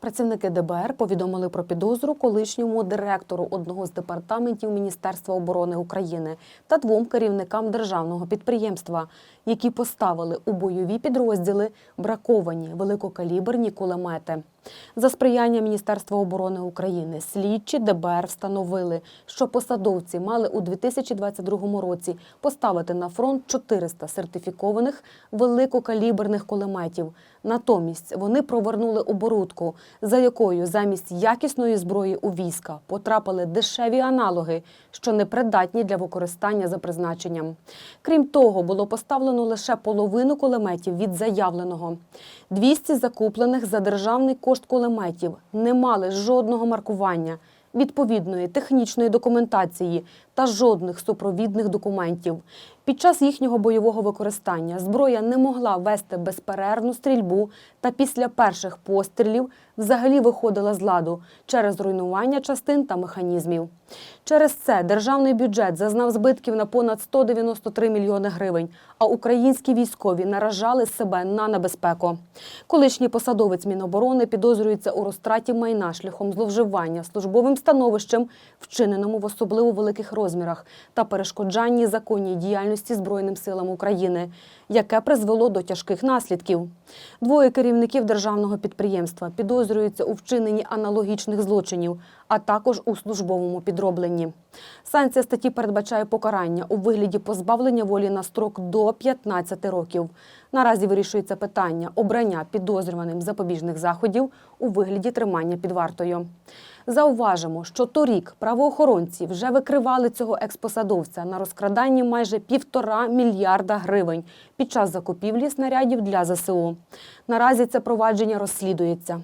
Працівники ДБР повідомили про підозру колишньому директору одного з департаментів Міністерства оборони України та двом керівникам державного підприємства, які поставили у бойові підрозділи браковані великокаліберні кулемети. За сприяння Міністерства оборони України слідчі ДБР встановили, що посадовці мали у 2022 році поставити на фронт 400 сертифікованих великокаліберних кулеметів. Натомість вони провернули оборудку, за якою замість якісної зброї у війська потрапили дешеві аналоги, що непридатні для використання за призначенням. Крім того, було поставлено лише половину кулеметів від заявленого. 200 закуплених за державний кошт кулеметів не мали жодного маркування, відповідної технічної документації та жодних супровідних документів. Під час їхнього бойового використання зброя не могла вести безперервну стрільбу та після перших пострілів взагалі виходила з ладу через руйнування частин та механізмів. Через це державний бюджет зазнав збитків на понад 193 мільйони гривень, а українські військові наражали себе на небезпеку. Колишній посадовець Міноборони підозрюється у розтраті майна шляхом зловживання службовим становищем, вчиненому в особливо великих розмірах, та перешкоджанні законній діяльності Збройним силам України, яке призвело до тяжких наслідків. Двоє керівників державного підприємства підозрюються у вчиненні аналогічних злочинів, а також у службовому підробленні. Санкція статті передбачає покарання у вигляді позбавлення волі на строк до 15 років. Наразі вирішується питання обрання підозрюваним запобіжних заходів у вигляді тримання під вартою. Зауважимо, що торік правоохоронці вже викривали цього експосадовця на розкраданні майже півтора мільярда гривень під час закупівлі снарядів для ЗСУ. Наразі це провадження розслідується.